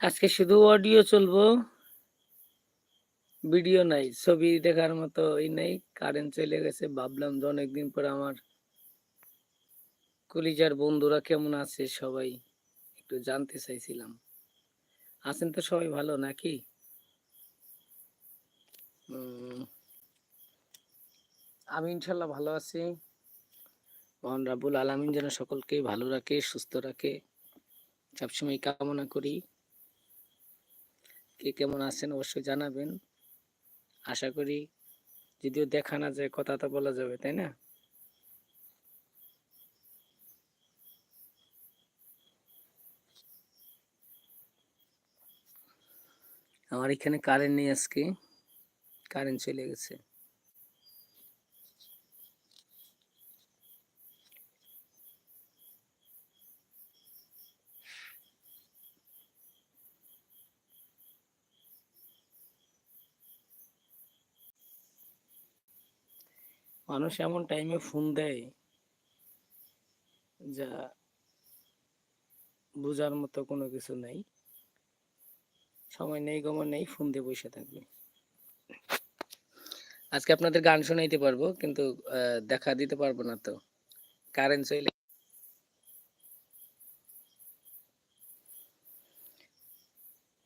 আজকে শুধু অডিও চলবো। ভিডিও নাই, ছবি দেখার মতো ই নেই কারেন্ট চলে গেছে, ভাবলাম যে অনেকদিন পর আমার কলিজার বন্ধুরা কেমন আছে সবাই, একটু জানতে চাইছিলাম। আছেন তো সবাই ভালো নাকি? আমি ইনশাল্লাহ ভালো আছি। মহান রাবুল আলমিন যেন সকলকে ভালো রাখে, সুস্থ রাখে। সবসময় কামনা করি। কে কেমন আছেন অবশ্যই জানাবেন। আশা করি যদিও দেখা না যায়, কথা তো বলা যাবে, তাই না? আমার এখানে কারেন্ট নেই আজকে কারেন্ট চলে গেছে। মানুষ এমন টাইমে ফোন দেয়, যা বোঝার মতো কোনো কিছু নেই। সময় নেই, গমন নেই ফোন দিয়ে বসে থাকবে। আজকে আপনাদের গান শোনাইতে পারব, কিন্তু দেখা দিতে পারব না তো। কারেন্ট চলে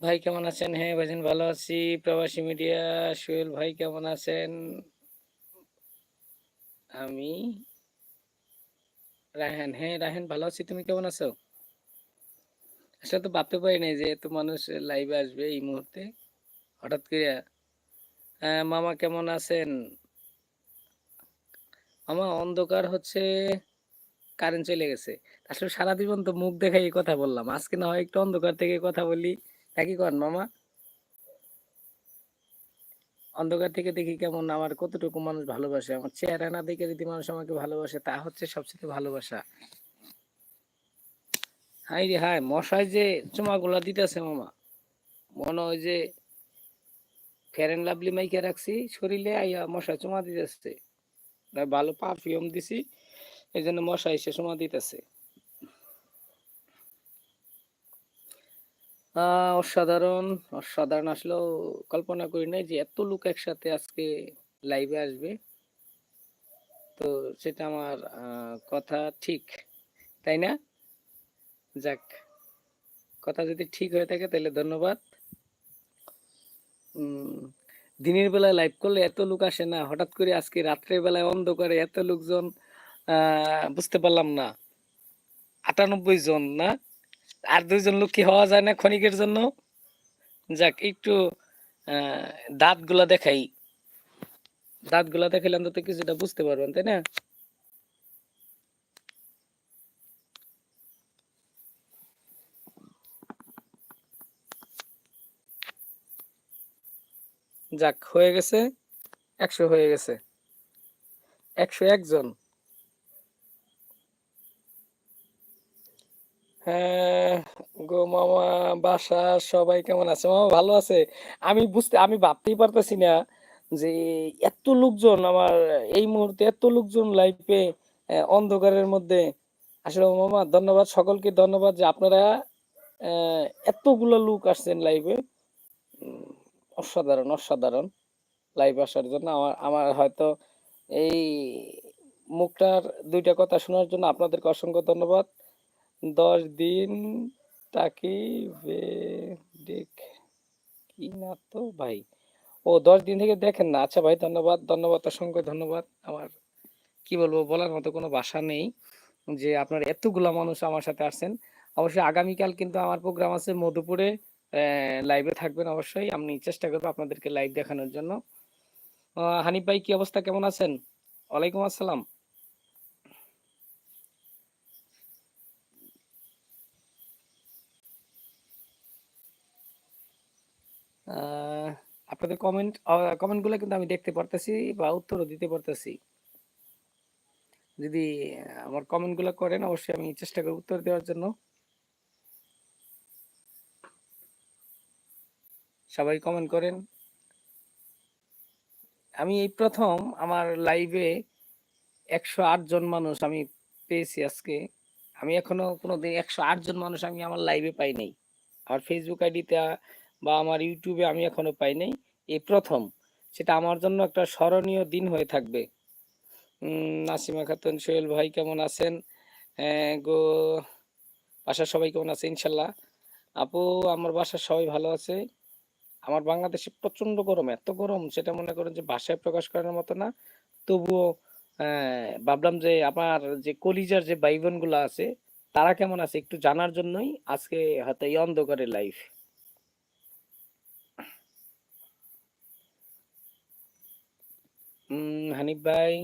ভাই, কেমন আছেন? হ্যাঁ ভাইজান ভালো আছি। প্রবাসী মিডিয়া সোহেল ভাই, কেমন আছেন? আমি হ্যাঁ ভালো আছি। তুমি কেমন আছো? আসলে তো ভাবতে পারি নাই যে এত মানুষ লাইভে আসবে এই মুহূর্তে। হঠাৎ করে মামা কেমন আছেন? মামা, অন্ধকার হচ্ছে কারেন্ট চলে গেছে। আসলে সারা জীবন তো মুখ দেখাই কথা বললাম। আজকে না হয় একটু অন্ধকার থেকে কথা বলি। নাকি কন, মামা? অন্ধকার থেকে দেখি কেমন আমার কতটুকু মানুষ ভালোবাসে। আমার চেহারা না দেখে যদি মানুষ আমাকে ভালোবাসে, তা হচ্ছে সবচেয়ে ভালোবাসা। হাই রে, হাই, মশাই যে চুমা চুমাগুলা দিতেছে মামা। মনে হয় যে ফেয়ার অ্যান্ড লাভলি মাইকে রাখছি, শরীরে আইয়া মশাই চুমা দিতেছে। ভালো পারফিউম দিছি এই জন্য মশা এসে চুমা দিতেছে। অসাধারণ অসাধারণ আসলেও কল্পনা করি নাই যে এত লোক একসাথে আজকে লাইভে আসবে। তো সেটা আমার কথা ঠিক, তাই না? যাক, কথা যদি ঠিক হয়ে থাকে তাহলে ধন্যবাদ। দিনের বেলায় লাইভ করলে এত লোক আসে না, হঠাৎ করে আজকে রাত্রের বেলায় অন্ধকারে এত লোকজন বুঝতে পারলাম না। আটানব্বই জন, না? আর দুইজন লোক কি হওয়া যায় না ক্ষণিকের জন্য? যাক, একটু, আহ দাঁতগুলা দেখাই। দাঁতগুলা দেখাইলে অন্তত কিছুটা বুঝতে পারবেন, তাই না? যাক, হয়ে গেছে। একশো হয়ে গেছে। একশো একজন। গো মামা, বাসা, সবাই কেমন আছে? মামা ভালো আছে? আমি বুঝতে, আমি ভাবতেই পারতেছি না যে এত লোকজন আমার, এই মুহূর্তে এত লোকজন লাইভে অন্ধকারের মধ্যে। আসলে মামা, ধন্যবাদ সকলকে, ধন্যবাদ যে আপনারা এতগুলো লোক আসছেন লাইভে অসাধারণ অসাধারণ লাইভ আসার জন্য। আমার আমার হয়তো এই মুখটার দুইটা কথা শোনার জন্য আপনাদেরকে অসংখ্য ধন্যবাদ। দশ দিন তাকি দেখ, কি না তো ভাই। ও দশ দিন থেকে দেখেন না। আচ্ছা ভাই, ধন্যবাদ ধন্যবাদ, অসংখ্য ধন্যবাদ। আমার, কি বলব, বলার মতো কোনো ভাষা নেই যে আপনার এতগুলা মানুষ আমার সাথে আসছেন। অবশ্যই আগামীকাল কিন্তু আমার প্রোগ্রাম আছে মধুপুরে লাইভে থাকবেন অবশ্যই। আমি চেষ্টা করব আপনাদেরকে লাইভ দেখানোর জন্য। হানিফ ভাই, কি অবস্থা? কেমন আছেন? ওয়ালাইকুম আসসালাম। আপনাদের কমেন্ট কমেন্টগুলো কিন্তু আমি দেখতে পারতেছি বা উত্তরও দিতে পারতেছি। যদি আমার কমেন্টগুলো করেন, অবশ্যই আমি চেষ্টা করব উত্তর দেওয়ার জন্য। সবাই কমেন্ট করেন। আমি এই প্রথম আমার লাইভে একশো আট জন মানুষ আমি পেয়েছি আজকে। আমি এখনও কোনোদিন একশো আট জন মানুষ আমি আমার লাইভে পাই নাই। আর ফেসবুক আইডিতে বা আমার ইউটিউবে আমি এখনও পাই নাই এই প্রথম। সেটা আমার জন্য একটা স্মরণীয় দিন হয়ে থাকবে। নাসিমা খাতুন সোহেল ভাই কেমন আছেন? হ্যাঁ গো বাসার সবাই কেমন আছে ইনশাল্লাহ? আপু আমার বাসার সবাই ভালো আছে? আমার বাংলাদেশে প্রচণ্ড গরম এত গরম সেটা মনে করেন যে ভাষায় প্রকাশ করার মতো না। তবুও আহ, ভাবলাম যে আমার যে কলিজার যে ভাই বোন আছে তারা কেমন আছে একটু জানার জন্যই আজকে হয়তো এই অন্ধকারের লাইফ হানিফ ভাই,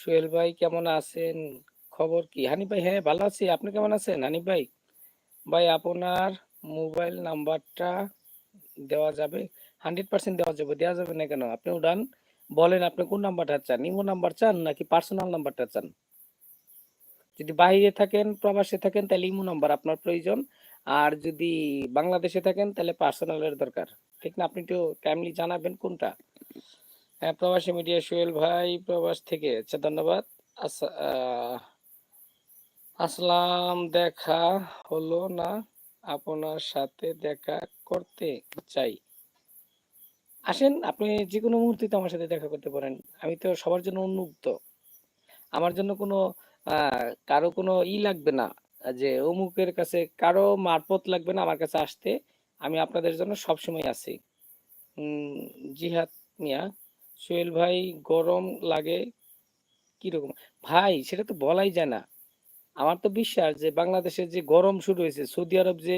সোহেল ভাই কেমন আছেন? খবর কি? হানিফ ভাই হ্যাঁ ভালো আছি। আপনি কেমন আছেন? হানিফ ভাই? ভাই, আপনার মোবাইল নাম্বারটা দেওয়া যাবে, হান্ড্রেড পার্সেন্ট দেওয়া যাবে দেওয়া যাবে না কেন? আপনি উড়ান বলেন আপনি কোন নাম্বারটা চান, ইমো নাম্বার চান নাকি পার্সোনাল নাম্বারটা চান? যদি বাইরে থাকেন, প্রবাসে থাকেন, তাহলে ইমো নাম্বার আপনার প্রয়োজন। আর যদি বাংলাদেশে থাকেন, তাহলে পার্সোনালের দরকার। ঠিক না? আপনি একটু টাইমলি জানাবেন কোনটা? হ্যাঁ প্রবাসী মিডিয়া সোহেল ভাই, প্রবাস থেকে। আচ্ছা ধন্যবাদ। আসলাম, দেখা হলো না। আপনার সাথে দেখা করতে চাই। আসেন, আপনি যে কোনো মুহূর্তে তো আমার সাথে দেখা করতে পারেন। আমি তো সবার জন্য উন্মুক্ত। আমার জন্য কোনো কারও কোনো ই লাগবে না যে অমুকের কাছে কারও মারফত লাগবে না আমার কাছে আসতে। আমি আপনাদের জন্য সবসময় আছি। জিহাদ মিয়া। সোহেল ভাই, গরম লাগে? কীরকম ভাই, সেটা তো বলাই যায় না। আমার তো বিশ্বাস যে বাংলাদেশের যে গরম শুরু হয়েছে, সৌদি আরব যে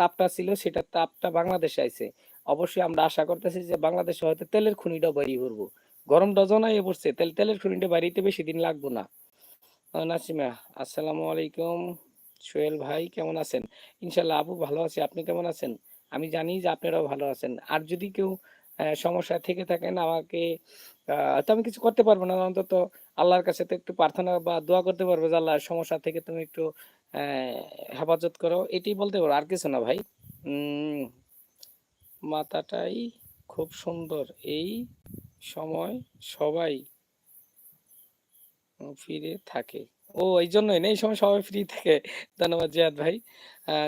তাপটা ছিল, সেটা তাপটা বাংলাদেশে আইছে। অবশ্যই আমরা আশা করতেছি যে বাংলাদেশে হয়তো তেলের খনিটাও বাড়িয়ে পড়ব গরম ডজনাই পড়ছে, তেল, তেলের খনিটা বাড়িতে বেশি দিন লাগবো না। নাসিমা, আসসালামু আলাইকুম। সোহেল ভাই, কেমন আছেন? ইনশাল্লাহ, আবু ভালো আছি। আপনি কেমন আছেন? আমি জানি যে আপনারাও ভালো আছেন। আর যদি কেউ সমস্যা থেকে থাকেন আমাকে তো আমি কিছু করতে পারব না। অন্তত আল্লাহর কাছে তো একটু প্রার্থনা বা দোয়া করতে পারব যে, আল্লাহ সমস্যা থেকে তুমি একটু হেফাজত করো। এটাই বলতে পারো, আর কিছু না ভাই। মাথাটাই খুব সুন্দর। এই সময় সবাই ফিরে থাকে। ও, এই জন্যই না, এই সময় সবাই ফ্রি থাকে। ধন্যবাদ জিয়াদ ভাই।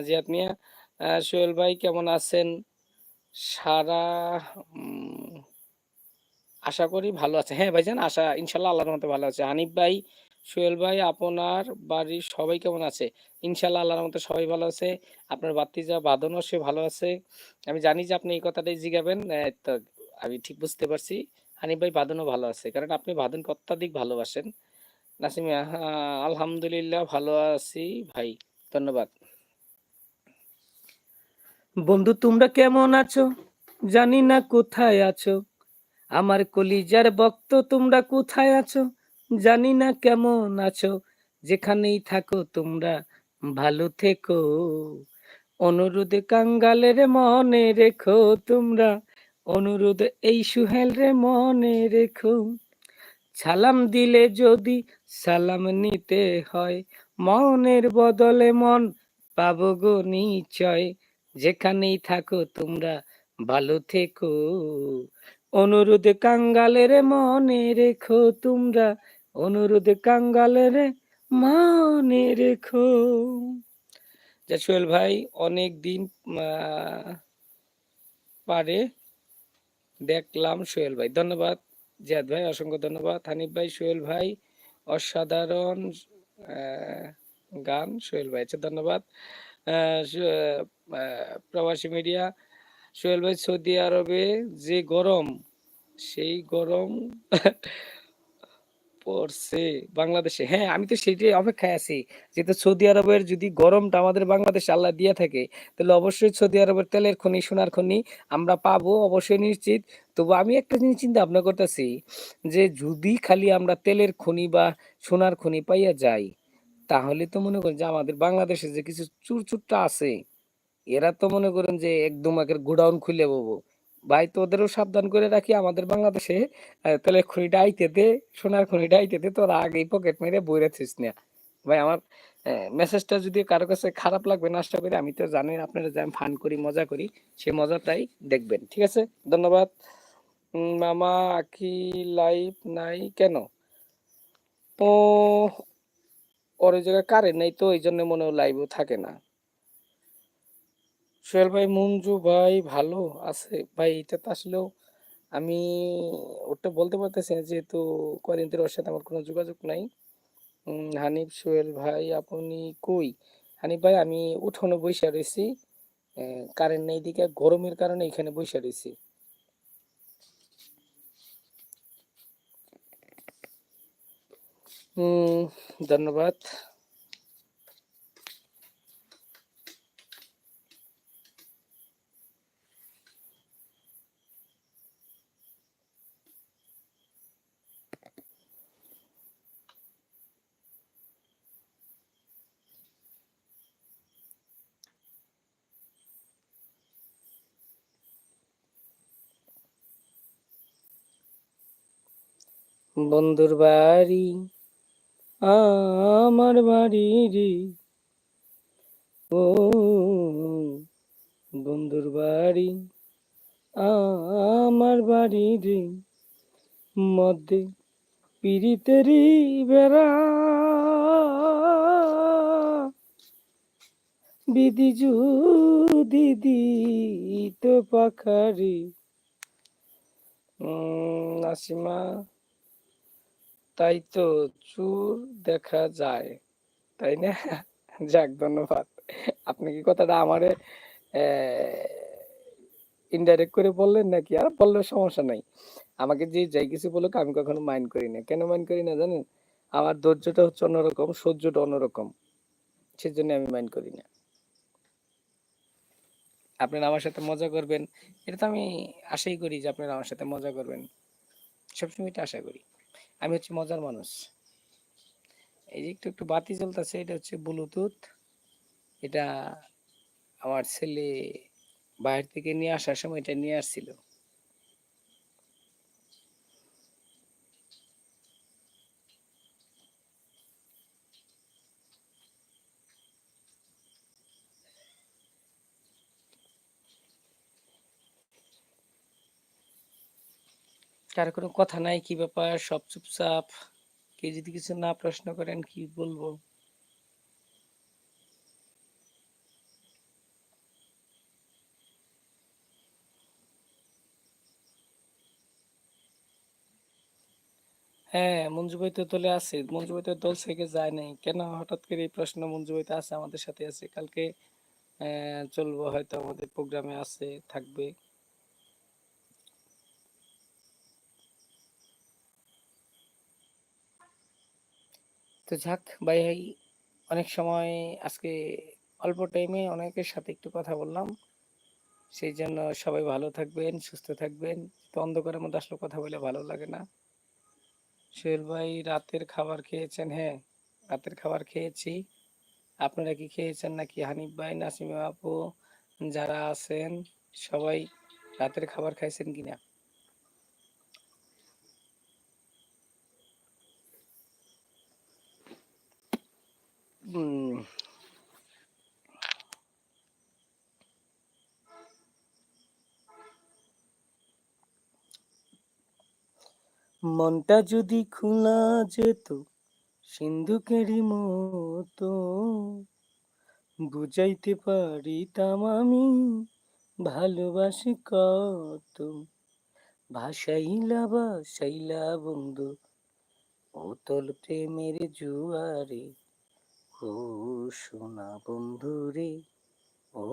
জিয়াদ মিয়া সোহেল ভাই কেমন আছেন? সারা আশা করি ভালো আছে। হ্যাঁ ভাইজান আশা ইনশাল্লাহ আল্লাহর মতো ভালো আছে। হানিফ ভাই সোহেল ভাই আপনার বাড়ির সবাই কেমন আছে? ইনশাল্লাহ আল্লাহর মতো সবাই ভালো আছে। আপনার বাতিজা বাঁধনও সে ভালো আছে। আমি জানি যে আপনি এই কথাটাই জিগাবেন তো আমি ঠিক বুঝতে পারছি। হানিফ ভাই বাঁধনও ভালো আছে। কারণ আপনি বাঁধনকে অত্যাধিক ভালোবাসেন। নাসিমিয়া হ্যাঁ, আলহামদুলিল্লাহ ভালো আছি ভাই। ধন্যবাদ। বন্ধু, তোমরা কেমন আছো? জানি না কোথায় আছো। আমার কলিজার বক্ত তোমরা কোথায় আছো? জানি না কেমন আছো। যেখানেই থাকো, তোমরা ভালো থেকো। অনুরোধ কাঙ্গালের মনে রেখো তোমরা। অনুরোধ এই সুহেল রে মনে রেখো। সালাম দিলে যদি সালাম নিতে হয়, মনের বদলে মন পাবো গো নিশ্চয়। যেখানেই থাকো, তোমরা ভালো থেকো। অনুরোধ কাঙ্গালের মনে রেখো, তোমরা অনুরোধ কাঙ্গালের মনে রেখো। যা সোহেল ভাই, অনেক দিন পারে দেখলাম সোহেল ভাই। ধন্যবাদ, জিয়াদ ভাই, অসংখ্য ধন্যবাদ। হানিফ ভাই, সোহেল ভাই, অসাধারণ গান সোহেল ভাই ধন্যবাদ। প্রবাসী মিডিয়া, সোহেল ভাই, সৌদি আরবে যে গরম, সেই গরম পড়ছে বাংলাদেশে। হ্যাঁ আমি তো সেটাই অপেক্ষায় আছি যেহেতু সৌদি আরবের যদি গরমটা আমাদের বাংলাদেশে আল্লাহ দিয়ে থাকে, তাহলে অবশ্যই সৌদি আরবের তেলের খনি, সোনার খনি আমরা পাবো, অবশ্যই নিশ্চিত। তবু আমি একটা জিনিস চিন্তা ভাবনা করতেছি যে যদি খালি আমরা তেলের খনি বা সোনার খনি পাইয়া যাই, তাহলে তো মনে করেন যে আমাদের বাংলাদেশে যে কিছু চুরচুরটা আছে এরা তো মনে করেন যে একদম একের গোডাউন খুলে বলব ভাই তো ওদেরও সাবধান করে রাখি, আমাদের বাংলাদেশে তাহলে খনিটা আইতে দে, সোনার খনিটা আইতে দে, তোরা আগেই পকেট মেরে বইরে থিস না। ভাই, আমার মেসেজটা যদি কারও কাছে খারাপ লাগবে নষ্ট করে আমি তো জানি আপনারা যে আমি ফান করি, মজা করি, সেই মজাটাই দেখবেন, ঠিক আছে? ধন্যবাদ। মামা, আকি লাইভ নাই কেন? ও ওর জায়গায় কারেন্ট নেই তো এই জন্য মনে হয় লাইভও থাকে না। সোহেল ভাই, মঞ্জু ভাই ভালো আছে? ভাই, এটা তো আসলেও আমি ওটা বলতে পারতেছি না, যেহেতু কদিন ধরে ওর সাথে আমার কোনো যোগাযোগ নাই। হানিফ, সোহেল ভাই, আপনি কই? হানিফ ভাই, আমি উঠোনে বসে রয়েছি। কারেন্ট নেই দিকে, গরমের কারণে এখানে বসে রয়েছি। ধন্যবাদ। বন্ধুর বাড়ি, আমার বাড়ি ও, বন্ধুর বাড়ি, আমার বাড়ি মধ্যে পিরিতেরি বেড়া। বিধি দিদি তো পাখারি। নাসিমা তাই তো চুর দেখা যায়, তাই না? যাক, ধন্যবাদ। আপনি কি কথাটা আমারে ইনডাইরেক্ট করে বললেন নাকি? আর বললে সমস্যা নাই। আমাকে যে যাই কিছু বলুক, আমি কখনো মাইন্ড করি না। কেন মাইন্ড করি না জানেন? আমার ধৈর্যটা হচ্ছে অন্যরকম, সহ্যটা অন্যরকম। সেজন্য আমি মাইন্ড করি না। আপনারা আমার সাথে মজা করবেন। এটা তো আমি আশাই করি যে আপনারা আমার সাথে মজা করবেন। সবসময় এটা আশা করি। আমি হচ্ছে মজার মানুষ। এই যে একটু একটু বাতি জ্বলতেছে, এটা হচ্ছে ব্লুটুথ এটা আমার ছেলে বাইরে থেকে নিয়ে আসার সময় এটা নিয়ে আসছিল। কার কোনো কথা নাই, কি ব্যাপার? সব চুপচাপ। কে যদি কিছু না প্রশ্ন করেন, কি বলব? হ্যাঁ মঞ্জু ভাই তো দলে আছে। মঞ্জু ভাই তো দল থেকে যায় নাই। কেন হঠাৎ করে এই প্রশ্ন মঞ্জু ভাই তো আছে, আমাদের সাথে আছে। কালকে চলবো হয়তো, আমাদের প্রোগ্রামে আছে, থাকবে। তো যাক ভাই ভাই, অনেক সময় আজকে অল্প টাইমে অনেকের সাথে একটু কথা বললাম। সেই জন্য সবাই ভালো থাকবেন, সুস্থ থাকবেন। তো অন্ধকারের মধ্যে আসলে কথা বলে ভালো লাগে না। সোহেল ভাই, রাতের খাবার খেয়েছেন? হ্যাঁ রাতের খাবার খেয়েছি। আপনারা কি খেয়েছেন নাকি? হানিফ ভাই, নাসিমা আপু, যারা আছেন, সবাই রাতের খাবার খাইছেন কিনা? মনটা যদি খোলা যেত, সিন্ধুকেরই মতো, বুঝাইতে পারিতাম আমি ভালোবাসি কত। ভাসাইলা ভাসাইলা বন্ধু ওতল প্রেমের জুয়ারে ও সোনা বন্ধু রে ও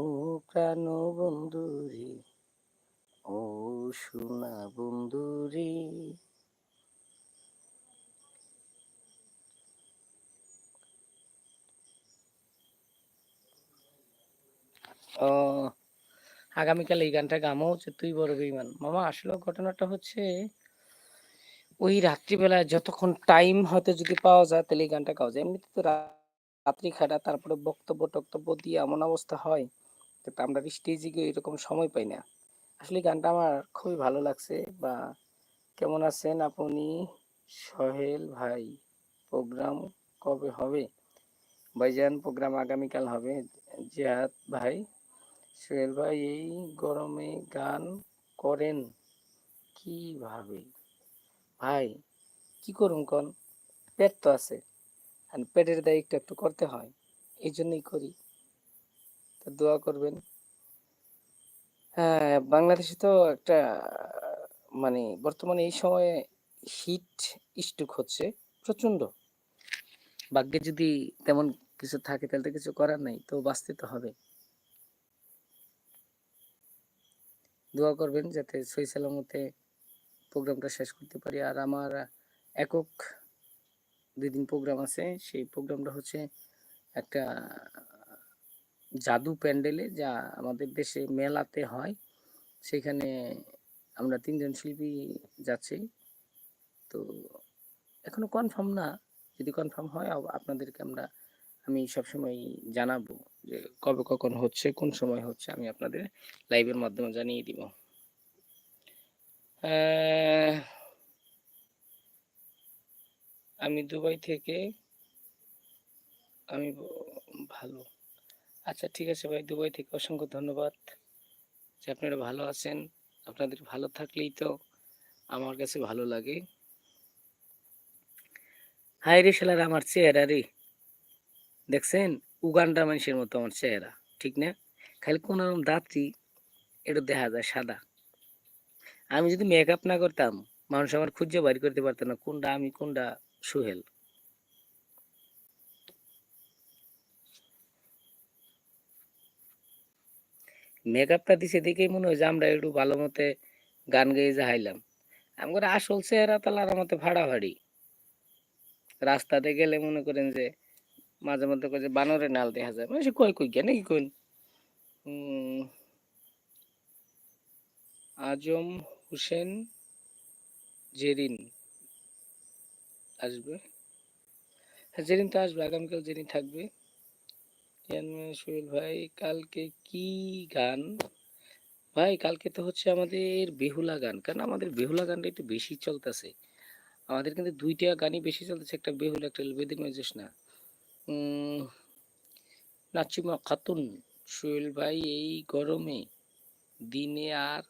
প্রাণ বন্ধু রে ও সোনা বন্ধু রে ও, আগামীকাল এই গানটা গামো হচ্ছে তুই বড় বেইমান। মামা, আসলে ঘটনাটা হচ্ছে ওই রাত্রিবেলায় যতক্ষণ টাইম হয়তো যদি পাওয়া যায় তাহলে এই গানটা গাওয়া যায় এমনিতে তো রাত্রি খাটা, তারপরে বক্তব্য, টক্তব্য দিয়ে এমন অবস্থা হয় তো আমরা স্টেজে গিয়ে এরকম সময় পাই না। আসলে গানটা আমার খুবই ভালো লাগছে বা কেমন আছেন আপনি? সহেল ভাই, প্রোগ্রাম কবে হবে? ভাইজান, প্রোগ্রাম আগামীকাল হবে। জিহাদ ভাই, সোহেল ভাই, এই গরমে গান করেন কীভাবে? ভাই, কি করুন কন? পেট তো আছে। পেটের দায় একটু করতে হয় এই জন্যই করি তো দোয়া করবেন হ্যাঁ, বাংলাদেশে তো একটা মানে বর্তমানে এই সময়ে হিট স্ট্রোক হচ্ছে প্রচণ্ড। ভাগ্যে যদি তেমন কিছু থাকে তাহলে তো কিছু করার নাই। তো বাঁচতে তো হবে। দোয়া করবেন যাতে সহি সালামতে প্রোগ্রামটা শেষ করতে পারি। আর আমার একক ২ দিন প্রোগ্রাম আছে। সেই প্রোগ্রামটা হচ্ছে একটা জাদু প্যান্ডেলে যা আমাদের দেশে মেলাতে হয়। সেখানে আমরা তিনজন শিল্পী যাচ্ছি। তো এখনও কনফার্ম না। যদি কনফার্ম হয় আপনাদেরকে আমরা আমি সবসময় জানাব যে কবে কখন হচ্ছে, কোন সময় হচ্ছে আমি আপনাদের লাইভের মাধ্যমে জানিয়ে দিব। আমি দুবাই থেকে, আমি ভালো। আচ্ছা ঠিক আছে ভাই, দুবাই থেকে অসংখ্য ধন্যবাদ। যে আপনারা ভালো আছেন। আপনাদের ভালো থাকলেই তো আমার কাছে ভালো লাগে। হায়রে শালার, আমার চেহারা রে! দেখছেন? উগান্ডা মানুষের মতো আমার চেহারা। ঠিক না? খালি কোনরকম দাঁতটি, একটু দেখা যায় সাদা। আমি যদি মেকআপ না করতাম, মানুষ আমার খুঁজে বাইর করতে পারত না কোনটা আমি, কোনটা সোহেল। মেকআপটা দিছে দেখেই মনে হয় যে আমরা একটু ভালো মতে গান গেয়ে যাইলাম। আমগর আসল চেহারা তাহলে আর মতে ফাড়াফাড়ি। রাস্তাতে গেলে মনে করেন যে মাঝে মধ্যে কয় যে বানরের নাল দেখা যায়। মানুষে কয় কইগা নাকি কইন? উম, আজম হোসেন জেরিন আসবে। হ্যাঁ, জেরিন তো আসবে। আগামীকাল জেরিন থাকবে। সোহেল ভাই কালকে কি গান? ভাই কালকে তো হচ্ছে আমাদের বেহুলা গান। কারণ আমাদের বেহুলা গানটা একটু বেশি চলতেছে। আমাদের কিন্তু ২ টা গানই বেশি চলতেছে। একটা বেহুলা, একটা বেদনায় জোছনা। উম নাচিমা খাতুন, সোহেল ভাই এই গরমে দিনে আর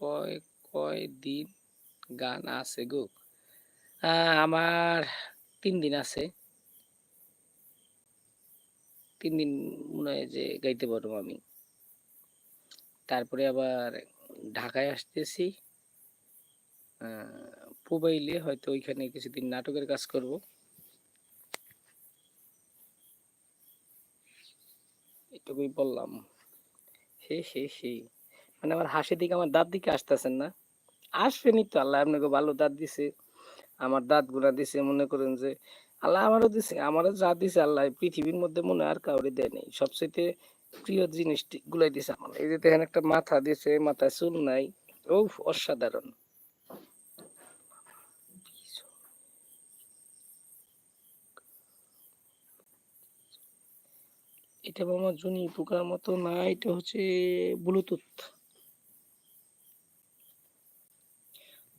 কয়, কয় দিন গান আছে গো? আমার তিন দিন আছে। তিন দিন মনে হয় যে গাইতে পারব আমি। তারপরে আবার ঢাকায় আসতেছি। পুবাইলে হয়তো ওইখানে কিছুদিন নাটকের কাজ করব। এটুকুই বললাম। হে, হে, হে। মানে আমার হাসি দেখে আমার দাঁত দিকে আসতেছেন না? আসবেনই তো আল্লাহ আপনাকে ভালো দাঁত দিছে। আমার দাঁতগুলা দিছে মনে করেন যে আল্লাহ আমারও দিছে। আমারও যা দিছে আল্লাহ পৃথিবীর মধ্যে মনে আর কাউরে দেয় নাই। সবচাইতে প্রিয় জিনিসটি গুলাই দিছে আমার। এই যে দেখেন একটা মাথা দিছে, মাথায় চুল নাই। উফ! অসাধারণ। এটা মামা জুনি পোকার মতো না, এটা হচ্ছে ব্লুটুথ।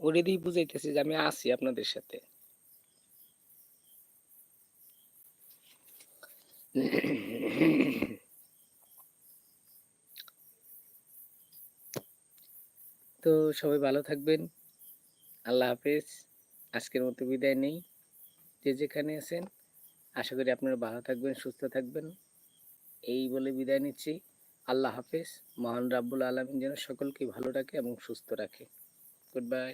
ওরে দিয়েই বুঝাইতেছি যে আমি আছি আপনাদের সাথে। তো সবাই ভালো থাকবেন। আল্লাহ হাফেজ। আজকের মতো বিদায় নেই। যে যেখানে আছেন আশা করি আপনারা ভালো থাকবেন, সুস্থ থাকবেন। এই বলে বিদায় নিচ্ছি। আল্লাহ হাফেজ। মহান রাব্বুল আলামিন যেন সকলকে ভালো রাখে এবং সুস্থ রাখে। Good bye.